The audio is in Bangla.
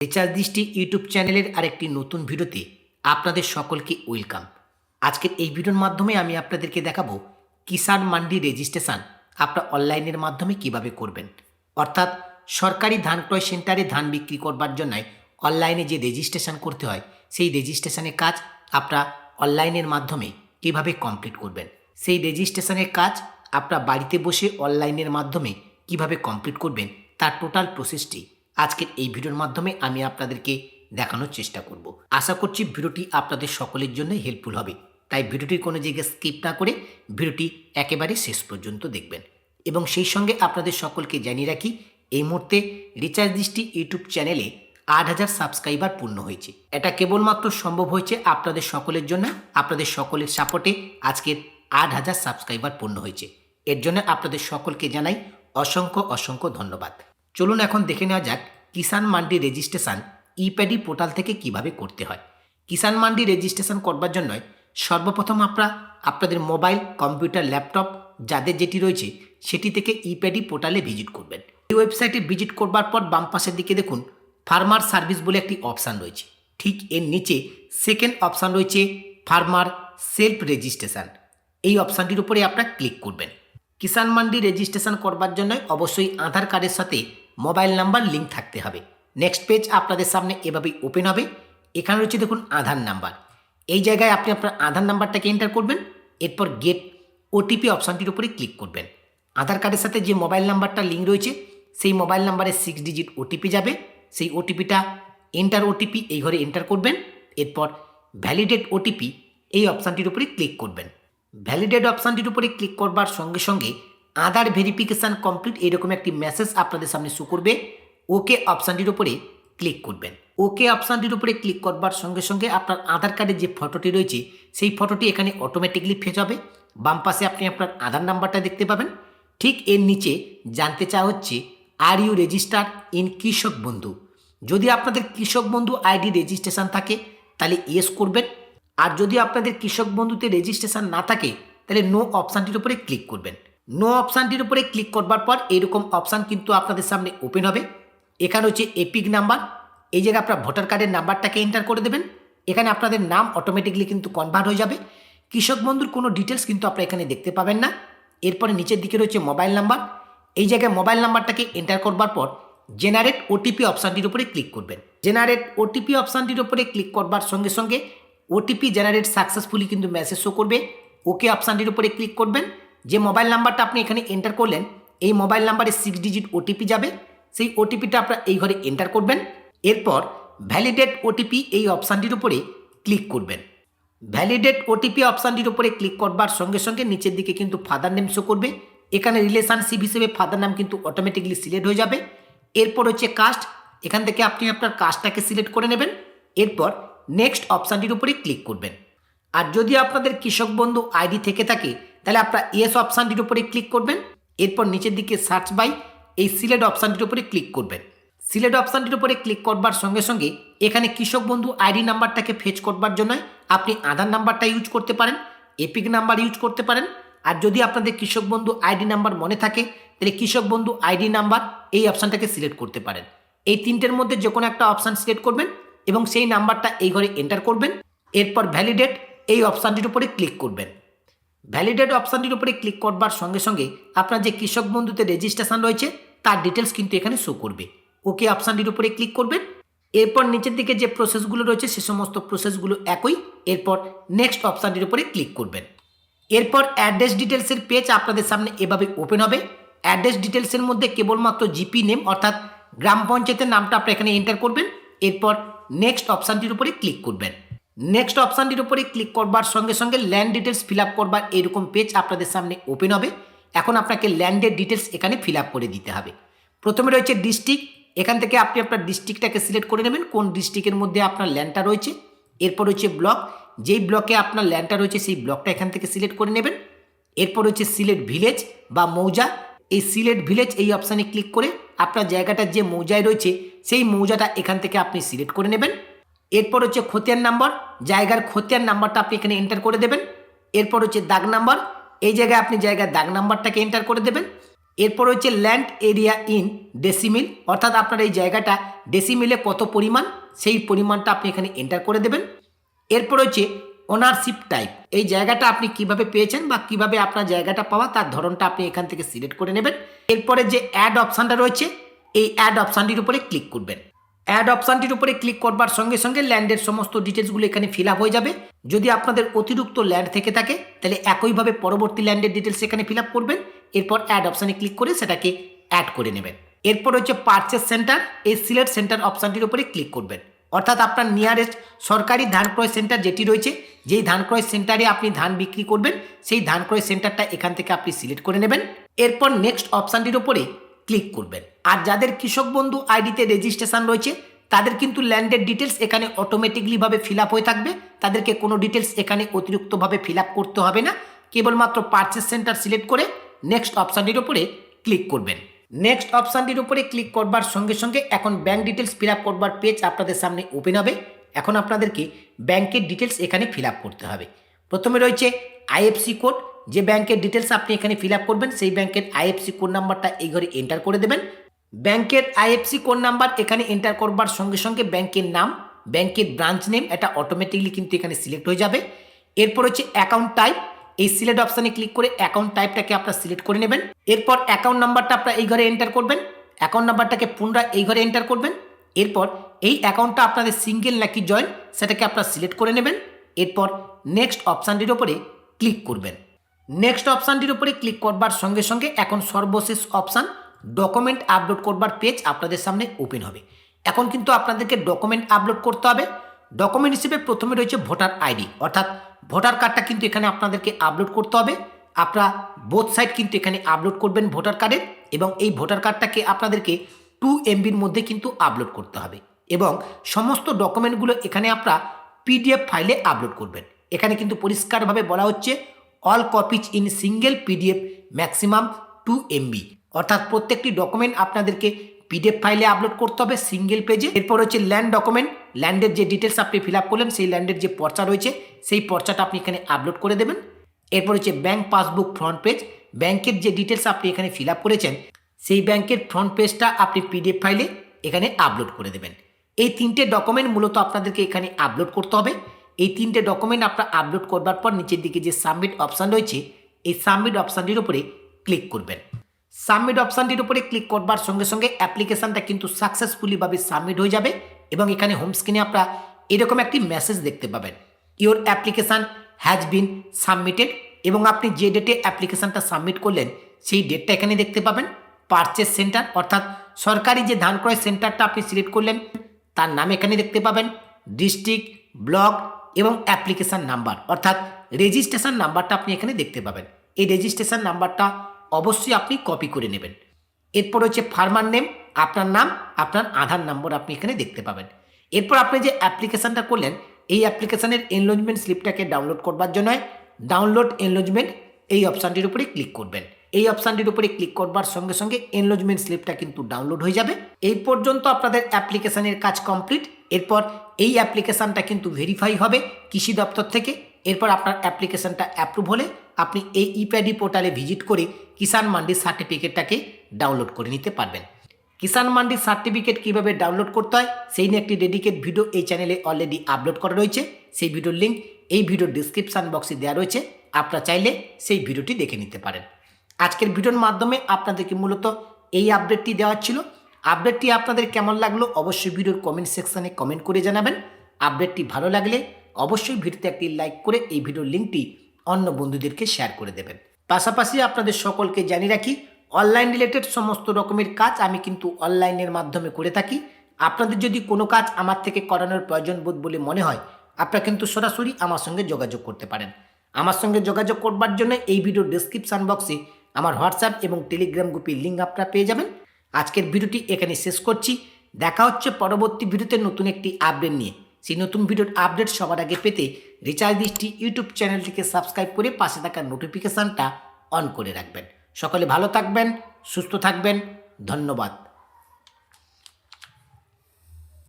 রিচার্জ দৃষ্টি ইউটিউব চ্যানেলের আরেকটি নতুন ভিডিওতে আপনাদের সকলকে ওয়েলকাম। আজকের এই ভিডিওর মাধ্যমে আমি আপনাদেরকে দেখাবো কিষাণ মান্ডি রেজিস্ট্রেশন আপনার অনলাইনের মাধ্যমে কীভাবে করবেন। অর্থাৎ সরকারি ধান ক্রয় সেন্টারে ধান বিক্রি করবার জন্য অনলাইনে যে রেজিস্ট্রেশন করতে হয়, সেই রেজিস্ট্রেশনের কাজ আপনারা অনলাইনের মাধ্যমে কীভাবে কমপ্লিট করবেন। সেই রেজিস্ট্রেশনের কাজ আপনার বাড়িতে বসে অনলাইনের মাধ্যমে কীভাবে কমপ্লিট করবেন, তার টোটাল প্রসেসটি আজকের এই ভিডিওর মাধ্যমে আমি আপনাদেরকে দেখানোর চেষ্টা করব। আশা করছি ভিডিওটি আপনাদের সকলের জন্য হেল্পফুল হবে। তাই ভিডিওটির কোনো জায়গায় স্কিপ না করে ভিডিওটি একেবারে শেষ পর্যন্ত দেখবেন। এবং সেই সঙ্গে আপনাদের সকলকে জানিয়ে রাখি, এই মুহূর্তে রিচার্জ দৃষ্টি ইউটিউব চ্যানেলে আট হাজার সাবস্ক্রাইবার পূর্ণ হয়েছে। এটা কেবলমাত্র সম্ভব হয়েছে আপনাদের সকলের জন্য, আপনাদের সকলের সাপোর্টে আজকের আট হাজার সাবস্ক্রাইবার পূর্ণ হয়েছে। এর জন্য আপনাদের সকলকে জানাই অসংখ্য অসংখ্য ধন্যবাদ। চলুন এখন দেখে নেওয়া যাক Kisan Mandi registration e paddy portal থেকে কীভাবে করতে হয়। কিষাণ মান্ডি রেজিস্ট্রেশন করবার জন্য সর্বপ্রথম আপনারা আপনাদের মোবাইল কম্পিউটার ল্যাপটপ যাদের যেটি রয়েছে সেটি থেকে ইপ্যাডি পোর্টালে ভিজিট করবেন। এই ওয়েবসাইটে ভিজিট করবার পর বাম পাশের দিকে দেখুন ফার্মার সার্ভিস বলে একটি অপশান রয়েছে। ঠিক এর নিচে সেকেন্ড অপশান রয়েছে ফার্মার সেলফ রেজিস্ট্রেশন এই অপশানটির উপরে আপনারা ক্লিক করবেন। কিষাণ মান্ডি রেজিস্ট্রেশন করবার জন্য অবশ্যই আধার কার্ডের সাথে মোবাইল নাম্বার লিঙ্ক থাকতে হবে। নেক্সট পেজ আপনাদের সামনে এভাবেই ওপেন হবে। এখানে রয়েছে দেখুন আধার নাম্বার। এই জায়গায় আপনি আপনার আধার নাম্বারটাকে এন্টার করবেন। এরপর গেট ওটিপি অপশানটির উপরে ক্লিক করবেন। আধার কার্ডের সাথে যে মোবাইল নাম্বারটা লিঙ্ক রয়েছে, সেই মোবাইল নাম্বারে সিক্স ডিজিট ওটিপি যাবে। সেই ওটিপিটা এন্টার ওটিপি এই ঘরে এন্টার করবেন। এরপর ভ্যালিডেট ওটিপি এই অপশানটির উপরে ক্লিক করবেন। ভ্যালিডেট অপশানটির উপরে ক্লিক করবার সঙ্গে সঙ্গে আধার ভেরিফিকেশান কমপ্লিট এরকম একটি মেসেজ আপনাদের সামনে শো করবে। ওকে অপশানটির উপরে ক্লিক করবেন। ওকে অপশানটির উপরে ক্লিক করবার সঙ্গে সঙ্গে আপনার আধার কার্ডের যে ফটোটি রয়েছে, সেই ফটোটি এখানে অটোমেটিকলি ফেচ হবে। বাম পাশে আপনি আপনার আধার নাম্বারটা দেখতে পাবেন। ঠিক এর নিচে জানতে চাওয়া হচ্ছে আর ইউ রেজিস্টার ইন কৃষক বন্ধু? যদি আপনাদের কৃষক বন্ধু আইডি রেজিস্ট্রেশন থাকে, তাহলে ইয়েস করবেন। আর যদি আপনাদের কৃষক বন্ধুতে রেজিস্ট্রেশন না থাকে, তাহলে নো অপশানটির উপরে ক্লিক করবেন। নো অপশানটির উপরে ক্লিক করবার পর এরকম অপশান কিন্তু আপনাদের সামনে ওপেন হবে। এখানে হচ্ছে এপিক নাম্বার এই জায়গায় আপনার ভোটার কার্ডের নাম্বারটাকে এন্টার করে দেবেন। এখানে আপনাদের নাম অটোমেটিকলি কিন্তু কনভার্ট হয়ে যাবে। কৃষক বন্ধুর কোনো ডিটেলস কিন্তু আপনারা এখানে দেখতে পাবেন না। এরপরে নিচের দিকে রয়েছে মোবাইল নাম্বার এই জায়গায় মোবাইল নাম্বারটাকে এন্টার করবার পর জেনারেট ওটিপি অপশানটির উপরে ক্লিক করবেন। জেনারেট ওটিপি অপশানটির উপরে ক্লিক করবার সঙ্গে সঙ্গে ওটিপি জেনারেট সাকসেসফুলি কিন্তু মেসেজ শো করবে। ওকে অপশানটির উপরে ক্লিক করবেন। যে মোবাইল নাম্বারটা আপনি এখানে এন্টার করলেন, এই মোবাইল নাম্বারে সিক্স ডিজিট ওটিপি যাবে। সেই ওটিপিটা আপনার এই ঘরে এন্টার করবেন। এরপর ভ্যালিডেট ওটিপি এই অপশানটির উপরে ক্লিক করবেন। ভ্যালিডেট ওটিপি অপশানটির উপরে ক্লিক করবার সঙ্গে সঙ্গে নিচের দিকে কিন্তু ফাদার নেম শো করবে। এখানে রিলেশনশিপ হিসেবে ফাদার নাম কিন্তু অটোমেটিকলি সিলেক্ট হয়ে যাবে। এরপর হচ্ছে কাস্ট এখান থেকে আপনি আপনার কাস্টটাকে সিলেক্ট করে নেবেন। এরপর নেক্সট অপশানটির উপরে ক্লিক করবেন। আর যদি আপনাদের কৃষক বন্ধু আইডি থেকে থাকে তাহলে আপনার ইয়েস অপশানটির উপরে ক্লিক করবেন। এরপর নিচের দিকে সার্চ বাই এই সিলেট অপশানটির উপরে ক্লিক করবেন। সিলেট অপশানটির উপরে ক্লিক করবার সঙ্গে সঙ্গে এখানে কৃষক বন্ধু আইডি নাম্বারটাকে ফেচ করবার জন্য আপনি আধার নাম্বারটা ইউজ করতে পারেন এপিক নাম্বার ইউজ করতে পারেন। আর যদি আপনাদের কৃষক বন্ধু আইডি নাম্বার মনে থাকে, তাহলে কৃষক বন্ধু আইডি নাম্বার এই অপশানটাকে সিলেক্ট করতে পারেন। এই তিনটের মধ্যে যে কোনো একটা অপশান সিলেক্ট করবেন এবং সেই নাম্বারটা এই ঘরে এন্টার করবেন। এরপর ভ্যালিডেট এই অপশানটির উপরে ক্লিক করবেন। ভ্যালিডেট অপশানটির উপরে ক্লিক করবার সঙ্গে সঙ্গে আপনার যে কৃষক বন্ধুতে রেজিস্ট্রেশন রয়েছে, তার ডিটেলস কিন্তু এখানে শো করবে। ওকে অপশানটির উপরে ক্লিক করবেন। এরপর নিচের দিকে যে প্রসেসগুলো রয়েছে, সে সমস্ত প্রসেসগুলো একই। এরপর নেক্সট অপশানটির উপরে ক্লিক করবেন। এরপর অ্যাড্রেস ডিটেলসের পেজ আপনাদের সামনে এভাবে ওপেন হবে। অ্যাড্রেস ডিটেলসের মধ্যে কেবলমাত্র জিপি নেম অর্থাৎ গ্রাম পঞ্চায়েতের নামটা আপনি এখানে এন্টার করবেন। এরপর নেক্সট অপশানটির উপরে ক্লিক করবেন। নেক্সট অপশানটির উপরে ক্লিক করবার সঙ্গে সঙ্গে ল্যান্ড ডিটেলস ফিল আপ করবার এরকম পেজ আপনাদের সামনে ওপেন হবে। এখন আপনাকে ল্যান্ডের ডিটেলস এখানে ফিল আপ করে দিতে হবে। প্রথমে রয়েছে ডিস্ট্রিক্ট এখান থেকে আপনি আপনার ডিস্ট্রিক্টটাকে সিলেক্ট করে নেবেন। কোন ডিস্ট্রিক্টের মধ্যে আপনার ল্যান্ডটা রয়েছে। এরপর হচ্ছে ব্লক যেই ব্লকে আপনার ল্যান্ডটা রয়েছে, সেই ব্লকটা এখান থেকে সিলেক্ট করে নেবেন। এরপর হচ্ছে সিলেট ভিলেজ বা মৌজা। এই সিলেট ভিলেজ এই অপশানে ক্লিক করে আপনার জায়গাটা যে মৌজায় রয়েছে, সেই মৌজাটা এখান থেকে আপনি সিলেক্ট করে নেবেন। এরপর হচ্ছে খতিয়ান নাম্বার, জায়গার খতিয়ান নাম্বারটা আপনি এখানে এন্টার করে দেবেন। এরপর হচ্ছে দাগ নাম্বার, এই জায়গায় আপনি জায়গার দাগ নাম্বারটাকে এন্টার করে দেবেন। এরপর হচ্ছে ল্যান্ড এরিয়া ইন ডেসিমিল অর্থাৎ আপনার এই জায়গাটা ডেসিমিলে কত পরিমাণ, সেই পরিমাণটা আপনি এখানে এন্টার করে দেবেন। এরপর হচ্ছে ওনারশিপ টাইপ এই জায়গাটা আপনি কীভাবে পেয়েছেন বা কীভাবে আপনার জায়গাটা পাওয়া, তার ধরনটা আপনি এখান থেকে সিলেক্ট করে নেবেন। এরপরে যে অ্যাড অপশানটা রয়েছে, এই অ্যাড অপশানটির উপরে ক্লিক করবেন। অ্যাড অপশানটির উপরে ক্লিক করবার সঙ্গে সঙ্গে ল্যান্ডের সমস্ত ডিটেলসগুলো এখানে ফিল হয়ে যাবে। যদি আপনাদের অতিরিক্ত ল্যান্ড থেকে থাকে, তাহলে একইভাবে পরবর্তী ল্যান্ডের ডিটেলস এখানে ফিল করবেন। এরপর অ্যাড অপশানে ক্লিক করে সেটাকে অ্যাড করে নেবেন। এরপর হচ্ছে পারচেস সেন্টার এই সিলেক্ট সেন্টার অপশানটির উপরে ক্লিক করবেন। অর্থাৎ আপনার নিয়ারেস্ট সরকারি ধান ক্রয় সেন্টার যেটি রয়েছে, যেই ধান ক্রয় সেন্টারে আপনি ধান বিক্রি করবেন, সেই ধান ক্রয় সেন্টারটা এখান থেকে আপনি সিলেক্ট করে নেবেন। এরপর নেক্সট অপশানটির উপরে ক্লিক করবেন। আর যাদের কৃষক বন্ধু আইডিতে রেজিস্ট্রেশন রয়েছে, তাদের কিন্তু ল্যান্ডের ডিটেলস এখানে অটোমেটিকলিভাবে ফিল আপ হয়ে থাকবে। তাদেরকে কোনো ডিটেলস এখানে অতিরিক্তভাবে ফিল আপ করতে হবে না। কেবলমাত্র পারচেস সেন্টার সিলেক্ট করে নেক্সট অপশানটির উপরে ক্লিক করবেন। নেক্সট অপশানটির উপরে ক্লিক করবার সঙ্গে সঙ্গে এখন ব্যাঙ্ক ডিটেলস ফিল আপ করবার পেজ আপনাদের সামনে ওপেন হবে। এখন আপনাদেরকে ব্যাংকের ডিটেলস এখানে ফিল আপ করতে হবে। প্রথমে রয়েছে আইএফসি কোড যে ব্যাংকের ডিটেলস আপনি এখানে ফিল আপ করবেন, সেই ব্যাংকের আইএফসি কোড নাম্বারটা এই ঘরে এন্টার করে দেবেন। ব্যাংকের আইএফসি কোড নাম্বার এখানে এন্টার করবার সঙ্গে সঙ্গে ব্যাংকের নাম, ব্যাংকের ব্রাঞ্চ নেম এটা অটোমেটিকলি কিন্তু এখানে সিলেক্ট হয়ে যাবে। এরপর হচ্ছে অ্যাকাউন্ট টাইপ এই সিলেক্ট অপশানে ক্লিক করে অ্যাকাউন্ট টাইপটাকে আপনার সিলেক্ট করে নেবেন। এরপর অ্যাকাউন্ট নাম্বারটা আপনার এই ঘরে এন্টার করবেন। অ্যাকাউন্ট নাম্বারটাকে পুনরায় এই ঘরে এন্টার করবেন। এরপর এই অ্যাকাউন্টটা আপনাদের সিঙ্গেল নাকি জয়েন্ট সেটাকে আপনার সিলেক্ট করে নেবেন। এরপর নেক্সট অপশানটির ওপরে ক্লিক করবেন। নেক্সট অপশানটির উপরে ক্লিক করবার সঙ্গে সঙ্গে এখন সর্বশেষ অপশান ডকুমেন্ট আপলোড করবার পেজ আপনাদের সামনে ওপেন হবে। এখন কিন্তু আপনাদেরকে ডকুমেন্ট আপলোড করতে হবে। ডকুমেন্ট হিসেবে প্রথমে রয়েছে ভোটার আইডি অর্থাৎ ভোটার কার্ডটা কিন্তু এখানে আপনাদেরকে আপলোড করতে হবে। আপনারা বোথ সাইড কিন্তু এখানে আপলোড করবেন ভোটার কার্ডের এবং এই ভোটার কার্ডটাকে আপনাদেরকে টু এমবির মধ্যে কিন্তু আপলোড করতে হবে এবং সমস্ত ডকুমেন্টগুলো এখানে আপনারা পিডিএফ ফাইলে আপলোড করবেন। এখানে কিন্তু পরিষ্কারভাবে বলা হচ্ছে all copies in single PDF maximum two MB অর্থাৎ প্রত্যেকটি ডকুমেন্ট আপনাদেরকে পিডিএফ ফাইলে আপলোড করতে হবে সিঙ্গেল পেজে এরপর হচ্ছে ল্যান্ড ডকুমেন্ট ল্যান্ডের যে ডিটেলস আপনি ফিল আপ করলেন, সেই ল্যান্ডের যে পর্চা রয়েছে, সেই পর্চাটা আপনি এখানে আপলোড করে দেবেন। এরপর হচ্ছে ব্যাংক পাসবুক ফ্রন্ট পেজ ব্যাংকের যে ডিটেলস আপনি এখানে ফিল আপ করেছেন, সেই ব্যাংকের ফ্রন্ট পেজটা আপনি পিডিএফ ফাইলে এখানে আপলোড করে দেবেন। এই তিনটে ডকুমেন্ট মূলত আপনাদেরকে এখানে আপলোড করতে হবে। এই তিনটে ডকুমেন্ট আপনার আপলোড করবার পর নিচের দিকে যে সাবমিট অপশান রয়েছে, এই সাবমিট অপশানটির উপরে ক্লিক করবেন। সাবমিট অপশানটির উপরে ক্লিক করবার সঙ্গে সঙ্গে অ্যাপ্লিকেশানটা কিন্তু সাকসেসফুলিভাবে সাবমিট হয়ে যাবে এবং এখানে হোম স্ক্রিনে আপনারা এরকম একটি মেসেজ দেখতে পাবেন। Your application has been submitted এবং আপনি যে ডেটে অ্যাপ্লিকেশানটা সাবমিট করলেন, সেই ডেটটা এখানে দেখতে পাবেন। পারচেস সেন্টার অর্থাৎ সরকারি যে ধান ক্রয় সেন্টারটা আপনি সিলেক্ট করলেন, তার নাম এখানে দেখতে পাবেন। ডিস্ট্রিক্ট ব্লক এবং অ্যাপ্লিকেশান নাম্বার, অর্থাৎ রেজিস্ট্রেশন নাম্বারটা আপনি এখানে দেখতে পাবেন। এই রেজিস্ট্রেশন নাম্বারটা অবশ্যই আপনি কপি করে নেবেন। এরপর হচ্ছে ফার্মার নেম, আপনার নাম, আপনার আধার নম্বর আপনি এখানে দেখতে পাবেন। এরপর আপনি যে অ্যাপ্লিকেশানটা করলেন, এই অ্যাপ্লিকেশানের এনলোজমেন্ট স্লিপটাকে ডাউনলোড করবার জন্য ডাউনলোড এনলোজমেন্ট এই অপশানটির উপরে ক্লিক করবেন। এই অপশানটির উপরে ক্লিক করবার সঙ্গে সঙ্গে এনলোজমেন্ট স্লিপটা কিন্তু ডাউনলোড হয়ে যাবে। এই পর্যন্ত আপনাদের অ্যাপ্লিকেশানের কাজ কমপ্লিট এরপর এই অ্যাপ্লিকেশানটা কিন্তু ভেরিফাই হবে কৃষি দপ্তর থেকে। এরপর আপনার অ্যাপ্লিকেশানটা অ্যাপ্রুভ হলে আপনি এই ইপ্যাডি পোর্টালে ভিজিট করে কিষাণ মান্ডির সার্টিফিকেটটাকে ডাউনলোড করে নিতে পারবেন। কিষাণ মান্ডির সার্টিফিকেট কীভাবে ডাউনলোড করতে হয়, সেই নিয়ে একটি ডেডিকেট ভিডিও এই চ্যানেলে অলরেডি আপলোড করা রয়েছে। সেই ভিডিওর লিঙ্ক এই ভিডিওর ডিসক্রিপশান বক্সে দেওয়া রয়েছে। আপনারা চাইলে সেই ভিডিওটি দেখে নিতে পারেন। আজকের ভিডিওর মাধ্যমে আপনাদেরকে মূলত এই আপডেটটি দেওয়া ছিল। আপডেটটি আপনাদের কেমন লাগল অবশ্যই ভিডিওর কমেন্ট সেকশানে কমেন্ট করে জানাবেন। আপডেটটি ভালো লাগলে অবশ্যই ভিডিওতে একটি লাইক করে এই ভিডিওর লিঙ্কটি অন্য বন্ধুদেরকে শেয়ার করে দেবেন। পাশাপাশি আপনাদের সকলকে জানিয়ে রাখি অনলাইন রিলেটেড সমস্ত রকমের কাজ আমি কিন্তু অনলাইনের মাধ্যমে করে থাকি। আপনাদের যদি কোনো কাজ আমার থেকে করানোর প্রয়োজন বোধ বলে মনে হয়, আপনারা কিন্তু সরাসরি আমার সঙ্গে যোগাযোগ করতে পারেন। আমার সঙ্গে যোগাযোগ করবার জন্য এই ভিডিওর ডিসক্রিপশান বক্সে আমার হোয়াটসঅ্যাপ এবং টেলিগ্রাম গ্রুপের লিঙ্ক আপনারা পেয়ে যাবেন। আজকের ভিডিওটি এখানে শেষ করছি। দেখা হচ্ছে পরবর্তী ভিডিওতে নতুন একটি আপডেট নিয়ে। সেই নতুন ভিডিওর আপডেট সবার আগে পেতে রিচার্জ দৃষ্টি ইউটিউব চ্যানেলটিকে সাবস্ক্রাইব করে পাশে থাকা নোটিফিকেশানটা অন করে রাখবেন। সকলে ভালো থাকবেন, সুস্থ থাকবেন। ধন্যবাদ।